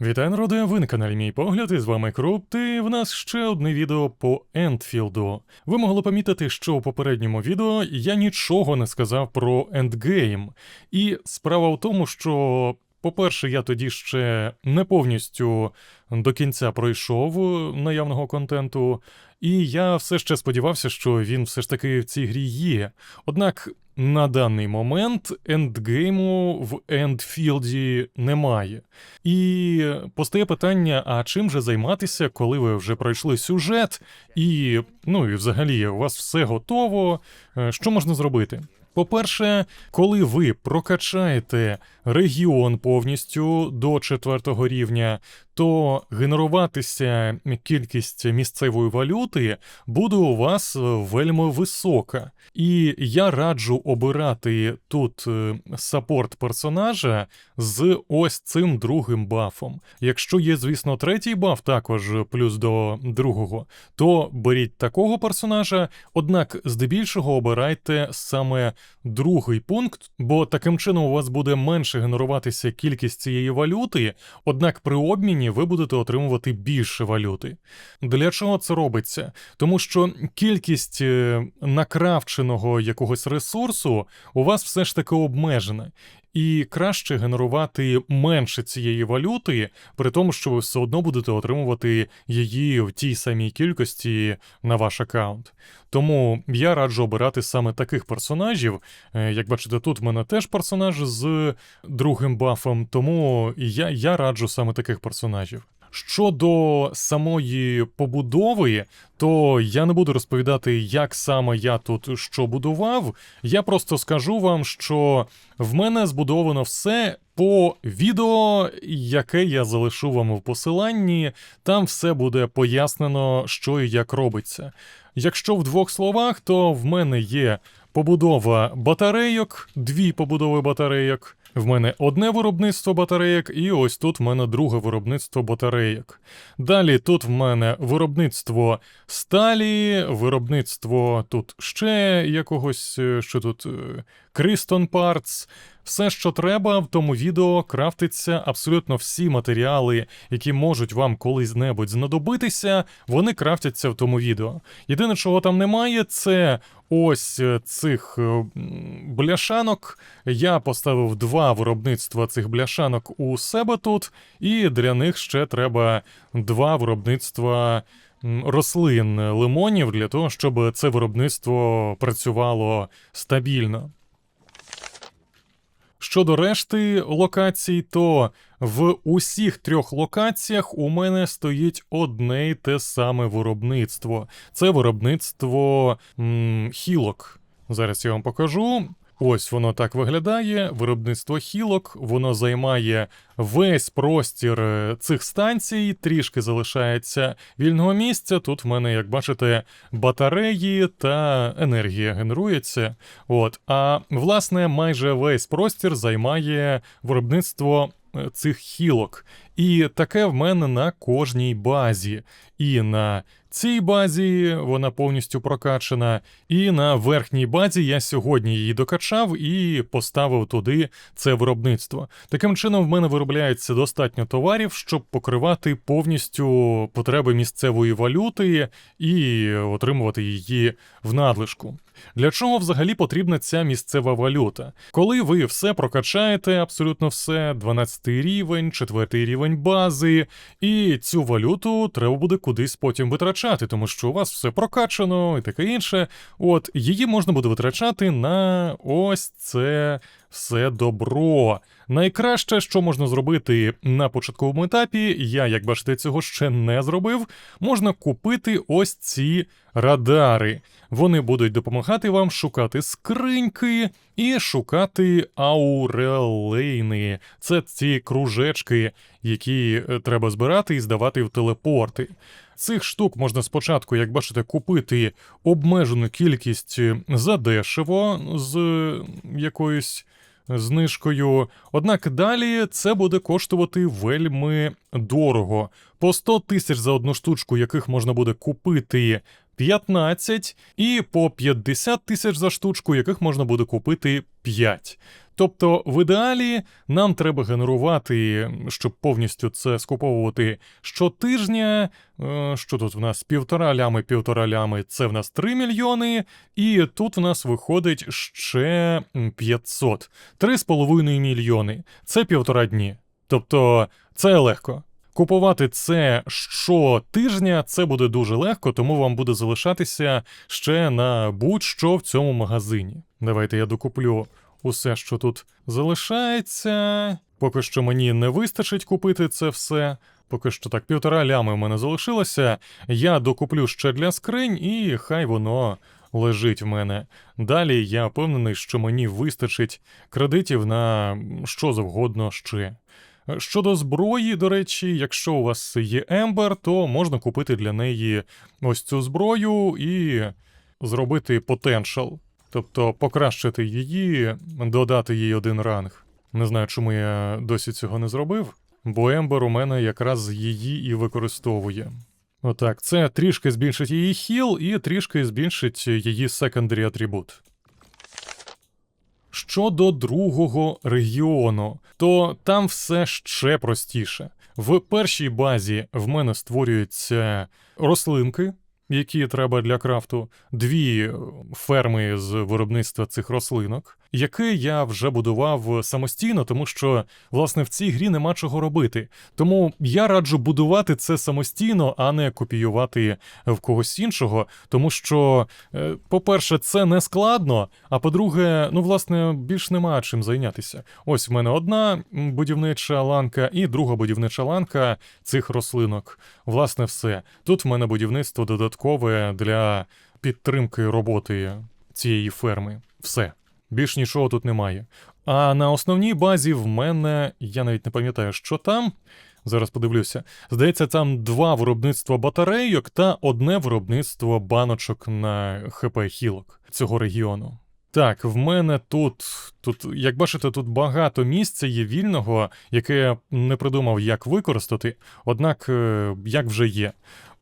Вітаю, народи! Ви на каналі Мій Погляд, і з вами Крупт, і в нас ще одне відео по Ендфілду. Ви могли помітити, що у попередньому відео я нічого не сказав про Ендгейм. І справа в тому, що, по-перше, я тоді ще не повністю до кінця пройшов наявного контенту, і я все ще сподівався, що він все ж таки в цій грі є. Однак на даний момент ендгейму в Ендфілді немає. І постає питання: а чим же займатися, коли ви вже пройшли сюжет, і ну і взагалі у вас все готово? Е, Що можна зробити? По-перше, коли ви прокачаєте регіон повністю до четвертого рівня, то генеруватися кількість місцевої валюти буде у вас е, вельми висока. І я раджу обирати тут е, саппорт персонажа з ось цим другим бафом. Якщо є, звісно, третій баф, також плюс до другого, то беріть такого персонажа, однак здебільшого обирайте саме другий пункт, бо таким чином у вас буде менше генеруватися кількість цієї валюти, однак при обміні ви будете отримувати більше валюти. Для чого це робиться? Тому що кількість е, накравченого якогось ресурсу у вас все ж таки обмежена. І краще генерувати менше цієї валюти, при тому, що ви все одно будете отримувати її в тій самій кількості на ваш аккаунт. Тому я раджу обирати саме таких персонажів. Е, Як бачите, тут в мене теж персонаж з другим бафом, тому я, я раджу саме таких персонажів. Щодо самої побудови, то я не буду розповідати, як саме я тут що будував. Я просто скажу вам, що в мене збудовано все по відео, яке я залишу вам в посиланні. Там все буде пояснено, що і як робиться. Якщо в двох словах, то в мене є побудова батарейок, дві побудови батарейок. В мене одне виробництво батарейок, і ось тут в мене друге виробництво батарейок. Далі тут в мене виробництво сталі, виробництво тут ще якогось, е, що тут е, Крістон Parts. Все, що треба, в тому відео крафтиться абсолютно всі матеріали, які можуть вам колись-небудь знадобитися, вони крафтяться в тому відео. Єдине, чого там немає, це ось е, цих е, бляшанок. Я поставив два виробництва цих бляшанок у себе тут, і для них ще треба два виробництва. Рослин лимонів для того, щоб це виробництво працювало стабільно. Щодо решти локацій, то в усіх трьох локаціях у мене стоїть одне й те саме виробництво. Це виробництво м, хілок. Зараз я вам покажу. Ось воно так виглядає. Виробництво хілок, воно займає весь простір е, цих станцій, трішки залишається вільного місця. Тут в мене, як бачите, батареї та енергія генерується. От, а власне, майже весь простір займає виробництво е, цих хілок. І таке в мене на кожній базі. І на цій базі вона повністю прокачана, і на верхній базі я сьогодні її докачав і поставив туди це виробництво. Таким чином, в мене виробляється достатньо товарів, щоб покривати повністю потреби місцевої валюти і отримувати її в надлишку. Для чого взагалі потрібна ця місцева валюта? Коли ви все прокачаєте, абсолютно все, 12 рівень, 4 рівень бази, і цю валюту треба буде кудись потім витрачати, тому що у вас все прокачано і таке інше. От її можна буде витрачати на ось це все добро. Найкраще, що можна зробити на початковому етапі, я, як бачите, цього ще не зробив. Можна купити ось ці радари. Вони будуть допомагати вам шукати скриньки і шукати аурелейни. Це ці кружечки, які е, треба збирати і здавати в телепорти. Цих штук можна спочатку, як бачите, купити обмежену кількість е, задешево з е, якоюсь знижкою. Однак далі це буде коштувати вельми дорого. По 100 тисяч за одну штучку, яких можна буде купити 15 і по 50 тисяч за штучку, яких можна буде купити 5. Тобто, в ідеалі нам треба генерувати, щоб повністю це скуповувати щотижня. Е, Що тут в нас? Півтора лями, півтора лями це в нас 3 мільйони, і тут в нас виходить ще 500. 3,5 мільйони. Це півтора дні. Тобто, це легко. Купувати це щотижня це буде дуже легко, тому вам буде залишатися ще на будь-що в цьому магазині. Давайте я докуплю усе, що тут залишається. Поки що мені не вистачить купити це все. Поки що так, півтора лями в мене залишилося. Я докуплю ще для скринь, і хай воно лежить в мене. Далі я впевнений, що мені вистачить кредитів на що завгодно ще. Щодо зброї, до речі, якщо у вас є Ембер, то можна купити для неї ось цю зброю і зробити потеншал. Тобто покращити її, додати їй один ранг. Не знаю, чому я досі цього не зробив, бо Ембер у мене якраз її і використовує. Отак, це трішки збільшить її хіл і трішки збільшить її секондарі атрибут. Щодо другого регіону, то там все ще простіше. В першій базі в мене створюються рослинки, які треба для крафту, дві ферми з виробництва цих рослинок, яке я вже будував самостійно, тому що власне в цій грі нема чого робити. Тому я раджу будувати це самостійно, а не копіювати в когось іншого. Тому що, е, по-перше, це не складно. А по-друге, ну власне більш нема чим зайнятися. Ось в мене одна будівнича ланка і друга будівнича ланка цих рослинок. Власне, все. Тут в мене будівництво додаткове для підтримки роботи цієї ферми. Все. Більш нічого тут немає. А на основній базі в мене, я навіть не пам'ятаю, що там. Зараз подивлюся. Здається, там два виробництва батарейок та одне виробництво баночок на ХП хілок цього регіону. Так, в мене тут, тут, як бачите, тут багато місця є вільного, яке я не придумав, як використати, однак е, як вже є.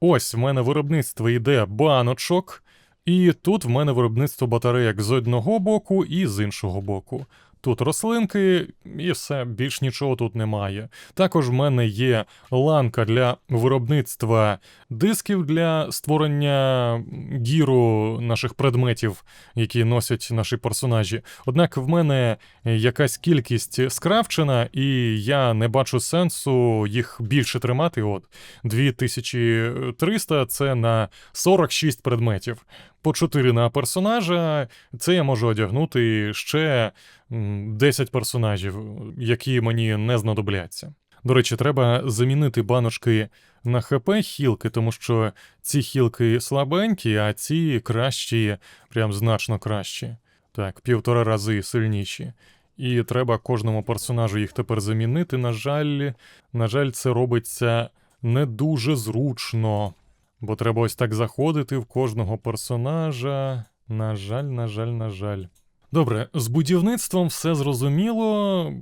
Ось в мене виробництво йде баночок, і тут в мене виробництво батарейок з одного боку і з іншого боку. Тут рослинки, і все, більш нічого тут немає. Також в мене є ланка для виробництва дисків для створення гіру наших предметів, які носять наші персонажі. Однак в мене якась кількість скрафчена, і я не бачу сенсу їх більше тримати. От 2300 це на 46 предметів. По 4 на персонажа, це я можу одягнути ще м, 10 персонажів, які мені не знадобляться. До речі, треба замінити баночки на ХП хілки, тому що ці хілки слабенькі, а ці кращі, прям значно кращі. Так, півтора рази сильніші. І треба кожному персонажу їх тепер замінити. На жаль, на жаль, це робиться не дуже зручно. Бо треба ось так заходити в кожного персонажа. На жаль, на жаль, на жаль. Добре, з будівництвом все зрозуміло.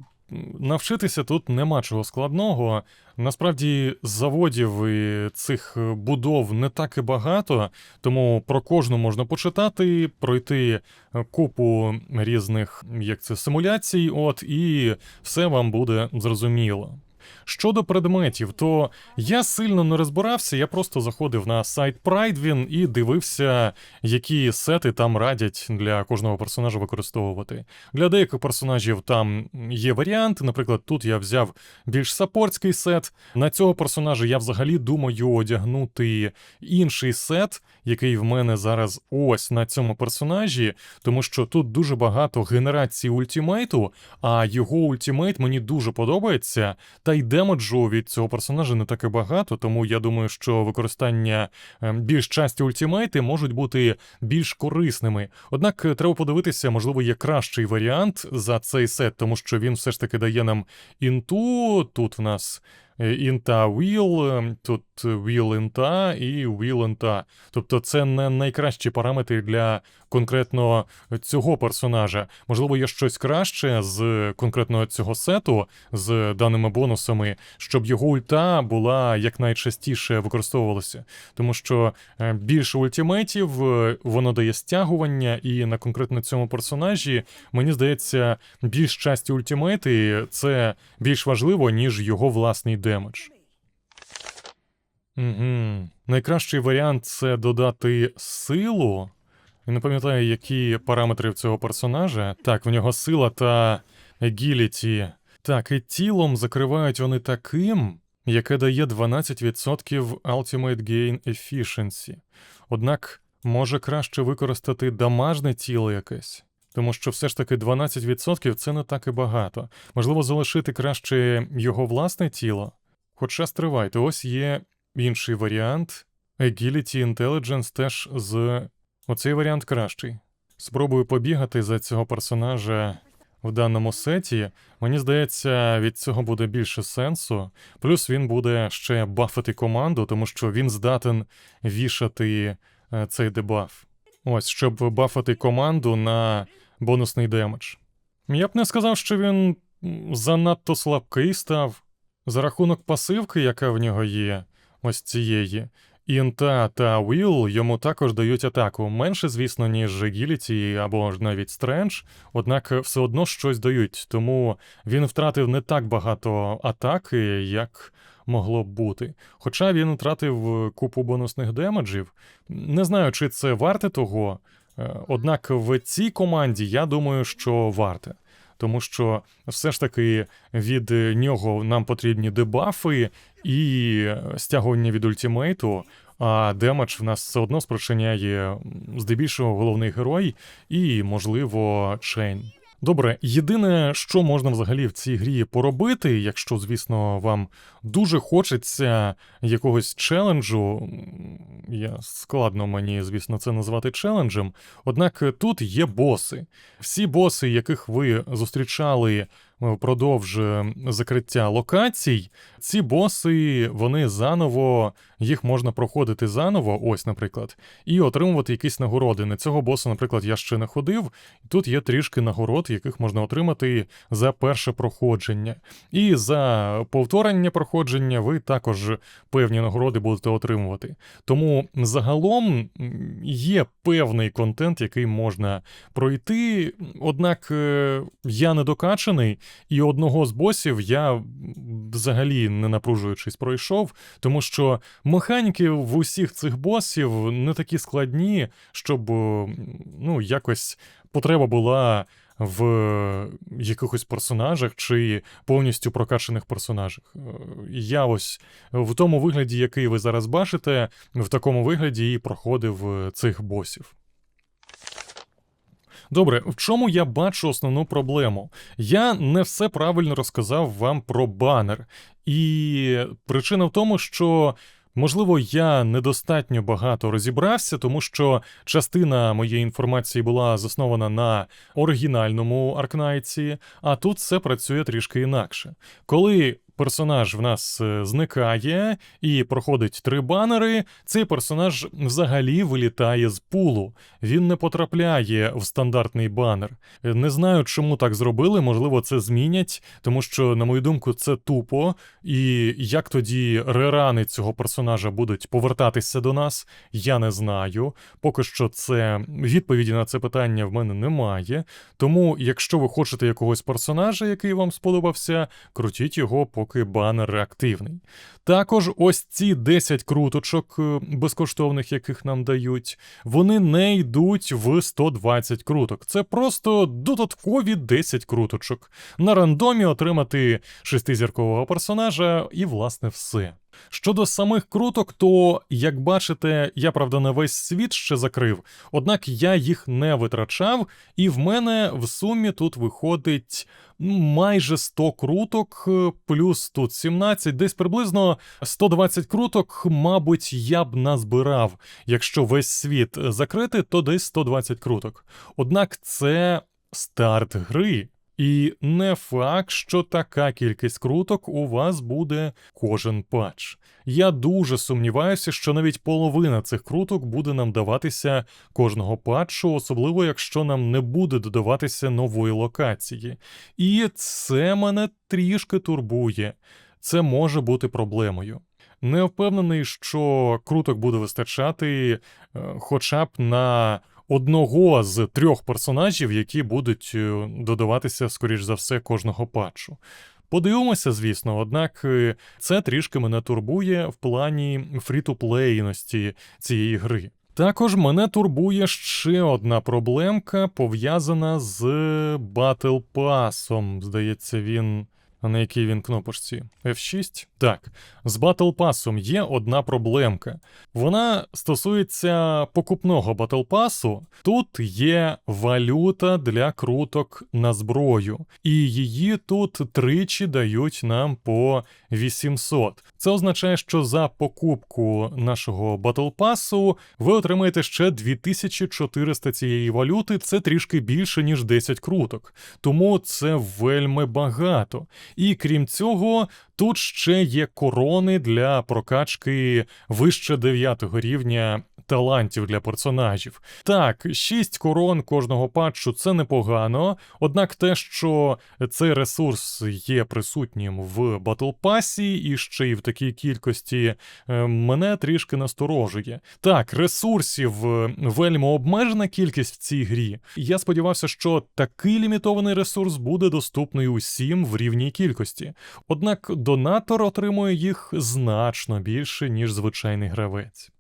Навчитися тут нема чого складного. Насправді, заводів і цих будов не так і багато, тому про кожну можна почитати, пройти купу різних як це симуляцій, от і все вам буде зрозуміло. Щодо предметів, то я сильно не розбирався, я просто заходив на сайт Pridewin і дивився, які сети там радять для кожного персонажа використовувати. Для деяких персонажів там є варіанти. Наприклад, тут я взяв більш саппортський сет. На цього персонажа я взагалі думаю одягнути інший сет, який в мене зараз ось на цьому персонажі, тому що тут дуже багато генерацій ультімейту, а його ультімейт мені дуже подобається. Та й демеджу від цього персонажа не так і багато, тому я думаю, що використання ем, більш часті ультімейти можуть бути більш корисними. Однак е, треба подивитися, можливо, є кращий варіант за цей сет, тому що він все ж таки дає нам інту. Тут в нас е, інта wheel, е, тут wheel інта і wheel інта. Тобто це не найкращі параметри для конкретно цього персонажа. Можливо, є щось краще з конкретно цього сету з даними бонусами, щоб його ульта була якнайчастіше використовувалася. Тому що е, більше ультимейтів, е, воно дає стягування, і на конкретно цьому персонажі, мені здається, більш часті ультимейти це більш важливо, ніж його власний демедж. Угу. Найкращий варіант це додати силу. Не пам'ятаю, які параметри в цього персонажа. Так, в нього сила та агіліті. Так, і тілом закривають вони таким, яке дає 12% Ultimate Gain Efficiency. Однак може краще використати дамажне тіло якесь. Тому що все ж таки 12% це не так і багато. Можливо, залишити краще його власне тіло. Хоча стривайте, ось є інший варіант. Agility Intelligence теж з. Оцей варіант кращий. Спробую побігати за цього персонажа в даному сеті. Мені здається, від цього буде більше сенсу. Плюс він буде ще бафати команду, тому що він здатен вішати е, цей дебаф. Ось, щоб бафати команду на бонусний демедж. Я б не сказав, що він занадто слабкий став. За рахунок пасивки, яка в нього є, ось цієї. Інта та Will йому також дають атаку. Менше, звісно, ніж Agility або ж навіть Strange, однак все одно щось дають, тому він втратив не так багато атаки, як могло б бути. Хоча він втратив купу бонусних демеджів. Не знаю, чи це варте того. Е, Однак в цій команді я думаю, що варте. Тому що все ж таки від нього нам потрібні дебафи і стягування від ультимейту, а демедж в нас все одно спричиняє здебільшого головний герой і, можливо, Чейн. Добре, єдине, що можна взагалі в цій грі поробити, якщо, звісно, вам дуже хочеться якогось челенджу. Я складно мені, звісно, це назвати челенджем. Однак тут є боси. Всі боси, яких ви зустрічали е, впродовж закриття локацій, ці боси, вони заново, їх можна проходити заново, ось, наприклад, і отримувати якісь нагороди. На цього боса, наприклад, я ще не ходив. Тут є трішки нагород, яких можна отримати за перше проходження. І за повторення проходження ви також певні нагороди будете отримувати. Тому загалом є певний контент, який можна пройти. Однак е, я не докачаний, і одного з босів я взагалі не напружуючись пройшов, тому що механіки в усіх цих босів не такі складні, щоб е, ну, якось потреба була в якихось персонажах чи повністю прокачаних персонажах. Е, Я ось в тому вигляді, який ви зараз бачите, в такому вигляді і проходив е, цих босів. Добре, в чому я бачу основну проблему? Я не все правильно розказав вам про банер. І причина в тому, що. Можливо, я недостатньо багато розібрався, тому що частина моєї інформації була заснована на оригінальному Аркнайці, а тут все працює трішки інакше. Коли персонаж в нас е, зникає і проходить три банери, цей персонаж взагалі вилітає з пулу. Він не потрапляє в стандартний банер. Не знаю, чому так зробили, можливо, це змінять, тому що, на мою думку, це тупо. І як тоді рерани цього персонажа будуть повертатися до нас, я не знаю. Поки що це відповіді на це питання в мене немає. Тому, якщо ви хочете якогось персонажа, який вам сподобався, крутіть його, поки банер активний. Також ось ці 10 круточок е, безкоштовних, яких нам дають, вони не йдуть в 120 круток. Це просто додаткові 10 круточок. На рандомі отримати шестизіркового персонажа і, власне, все. Щодо самих круток, то, як бачите, я правда на весь світ ще закрив, однак я їх не витрачав, і в мене в сумі тут виходить ну, майже 100 круток, е, плюс тут 17, десь приблизно 120 круток, мабуть, я б назбирав. Якщо весь світ закрити, то десь 120 круток. Однак це старт гри. І не факт, що така кількість круток у вас буде кожен патч. Я дуже сумніваюся, що навіть половина цих круток буде нам даватися кожного патчу, особливо якщо нам не буде додаватися нової локації. І це мене трішки турбує. Це може бути проблемою. Не впевнений, що круток буде вистачати е, хоча б на одного з трьох персонажів, які будуть е, додаватися, скоріш за все, кожного патчу. Подивимося, звісно, однак е, це трішки мене турбує в плані фрі-ту-плейності цієї гри. Також мене турбує ще одна проблемка, пов'язана з Батл Пасом. Здається, він. На якій він кнопочці? F6? Так, з Battle Pass є одна проблемка. Вона стосується покупного Battle Pass. Тут є валюта для круток на зброю, і її тут тричі дають нам по 800. Це означає, що за покупку нашого Battle Pass ви отримаєте ще 2400 цієї валюти, це трішки більше, ніж 10 круток. Тому це вельми багато. І крім цього, тут ще є корони для прокачки вище 9 рівня талантів для персонажів. Так, 6 корон кожного патчу це непогано, однак те, що цей ресурс є присутнім в Pass і ще й в такій кількості, е, мене трішки насторожує. Так, ресурсів е, вельми обмежена кількість в цій грі. Я сподівався, що такий лімітований ресурс буде доступний усім в рівній кількості. Однак донатор отримує їх значно більше, ніж звичайний гравець.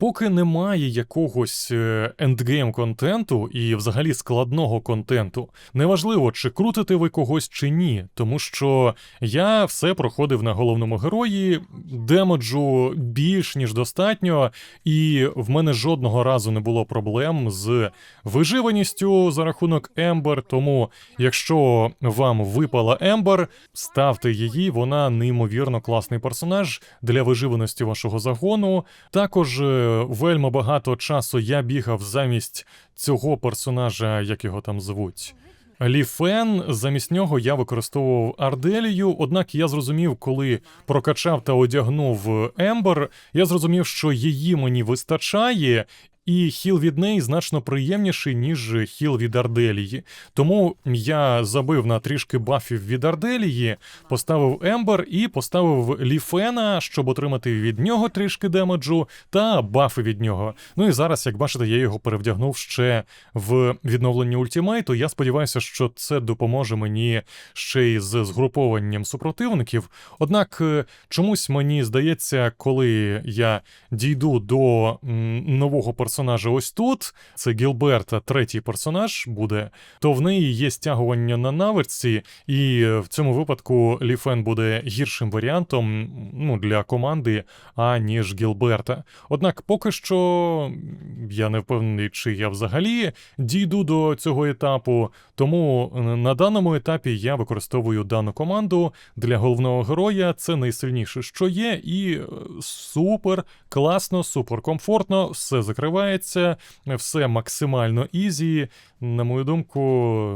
Поки немає якогось ендгейм контенту і взагалі складного контенту, неважливо, чи крутите ви когось чи ні, тому що я все проходив на головному герої, демоджу більш ніж достатньо, і в мене жодного разу не було проблем з виживаністю за рахунок Ембер. Тому, якщо вам випала Ембер, ставте її, вона неймовірно класний персонаж для виживаності вашого загону. Також. Вельми багато часу я бігав замість цього персонажа, як його там звуть. Лі Фен, замість нього я використовував Арделію, однак я зрозумів, коли прокачав та одягнув Ембер, я зрозумів, що її мені вистачає, і хіл від неї значно приємніший, ніж хіл від Арделії. Тому я забив на трішки бафів від Арделії, поставив Ембер і поставив Ліфена, щоб отримати від нього трішки демеджу та бафи від нього. Ну і зараз, як бачите, я його перевдягнув ще в відновленні ультимейту. Я сподіваюся, що це допоможе мені ще й з згрупованням супротивників. Однак е, чомусь мені здається, коли я дійду до нового персонажа ось тут, це Гілберта, третій персонаж буде, то в неї є стягування на навичці, і в цьому випадку Ліфен буде гіршим варіантом ну, для команди, аніж Гілберта. Однак поки що я не впевнений, чи я взагалі дійду до цього етапу, тому на даному етапі я використовую дану команду для головного героя. Це найсильніше, що є, і е, супер класно, супер комфортно, все закривається, все максимально ізі. На мою думку,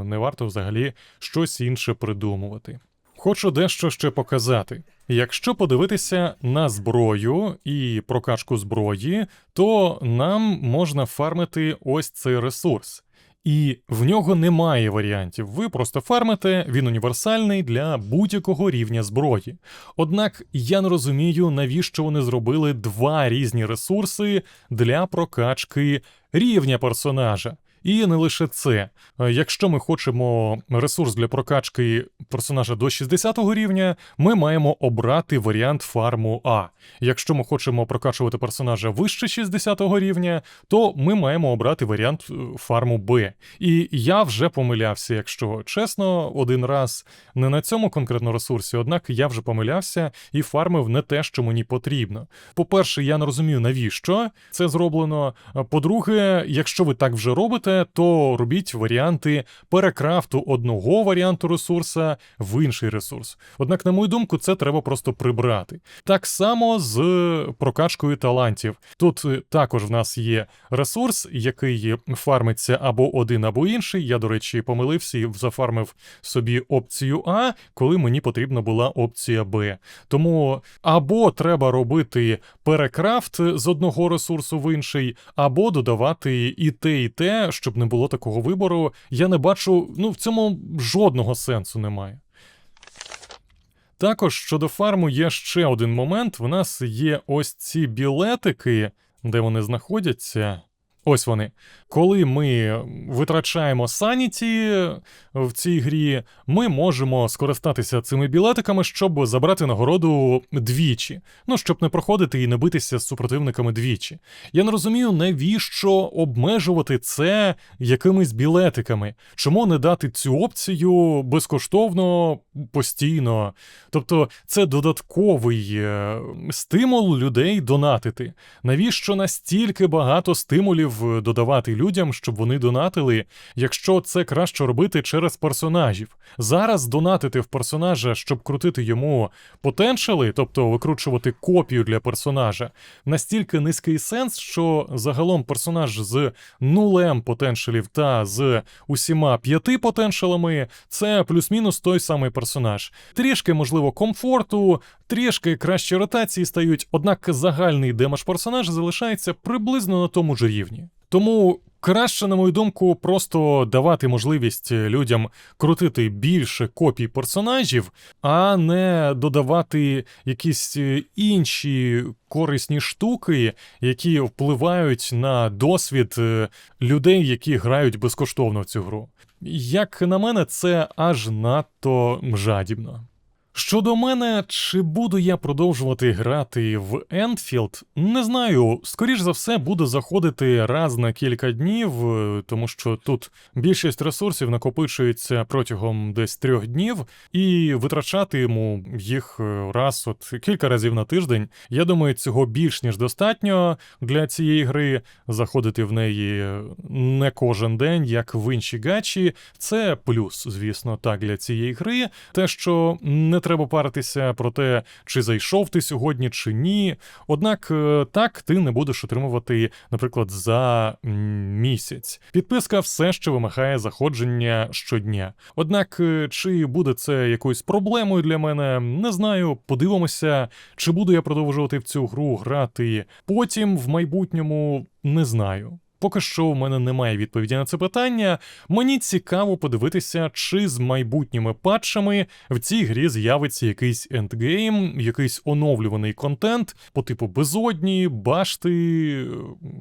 не варто взагалі щось інше придумувати. Хочу дещо ще показати. Якщо подивитися на зброю і прокачку зброї, то нам можна фармити ось цей ресурс. І в нього немає варіантів. Ви просто фармите, він універсальний для будь-якого рівня зброї. Однак я не розумію, навіщо вони зробили два різні ресурси для прокачки рівня персонажа. І не лише це. Е, Якщо ми хочемо ресурс для прокачки персонажа до 60 рівня, ми маємо обрати варіант фарму А. Якщо ми хочемо прокачувати персонажа вище 60 рівня, то ми маємо обрати варіант е, фарму Б. І я вже помилявся, якщо чесно, один раз не на цьому конкретно ресурсі, однак я вже помилявся і фармив не те, що мені потрібно. По-перше, я не розумію, навіщо це зроблено. По-друге, якщо ви так вже робите, то робіть варіанти перекрафту одного варіанту ресурса в інший ресурс. Однак, на мою думку, це треба просто прибрати. Так само з прокачкою талантів. Тут е, також в нас є ресурс, який фармиться або один, або інший. Я, до речі, помилився і зафармив собі опцію А, коли мені потрібна була опція Б. Тому або треба робити перекрафт з одного ресурсу в інший, або додавати і те, і те, щоб не було такого вибору. Я не бачу, ну в цьому жодного сенсу немає. Також щодо фарму є ще один момент. В нас є ось ці білетики, де вони знаходяться. Ось вони. Коли ми витрачаємо саніті в цій грі, ми можемо скористатися цими білетиками, щоб забрати нагороду двічі. Ну, щоб не проходити і не битися з супротивниками двічі. Я не розумію, навіщо обмежувати це якимись білетиками. Чому не дати цю опцію безкоштовно постійно? Тобто, це додатковий е, стимул людей донатити. Навіщо настільки багато стимулів додавати людям, щоб вони донатили, якщо це краще робити через персонажів? Зараз донатити в персонажа, щоб крутити йому потеншали, тобто викручувати копію для персонажа, настільки низький сенс, що загалом персонаж з нулем потеншалів та з усіма п'яти потеншалами це плюс-мінус той самий персонаж. Трішки, можливо, комфорту, трішки кращі ротації стають, однак загальний демедж персонажа залишається приблизно на тому ж рівні. Тому краще, на мою думку, просто давати можливість людям крутити більше копій персонажів, а не додавати якісь е, інші корисні штуки, які впливають на досвід е, людей, які грають безкоштовно в цю гру. Як на мене, це аж надто жадібно. Щодо мене, чи буду я продовжувати грати в Enfield, не знаю. Скоріш за все, буду заходити раз на кілька днів, е, тому що тут більшість ресурсів накопичується протягом десь трьох днів, і витрачатиму їх е, раз от кілька разів на тиждень. Я думаю, цього більш ніж достатньо для цієї гри. Заходити в неї не кожен день, як в інші гачі. Це плюс, звісно, так для цієї гри. Те, що не треба паритися про те, чи зайшов ти сьогодні, чи ні. Однак е, так ти не будеш отримувати, наприклад, за місяць. Підписка все ще вимагає заходження щодня. Однак, е, чи буде це якоюсь проблемою для мене, не знаю. Подивимося, чи буду я продовжувати в цю гру грати потім в майбутньому, не знаю. Поки що в мене немає відповіді на це питання. Мені цікаво подивитися, чи з майбутніми патчами в цій грі з'явиться якийсь ендгейм, якийсь оновлюваний контент по типу безодні, башти,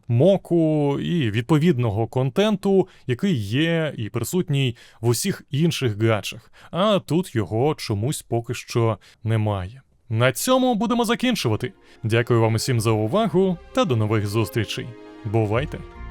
моку і відповідного контенту, який є і присутній в усіх інших гачах. А тут його чомусь поки що немає. На цьому будемо закінчувати. Дякую вам усім за увагу та до нових зустрічей. Бувайте!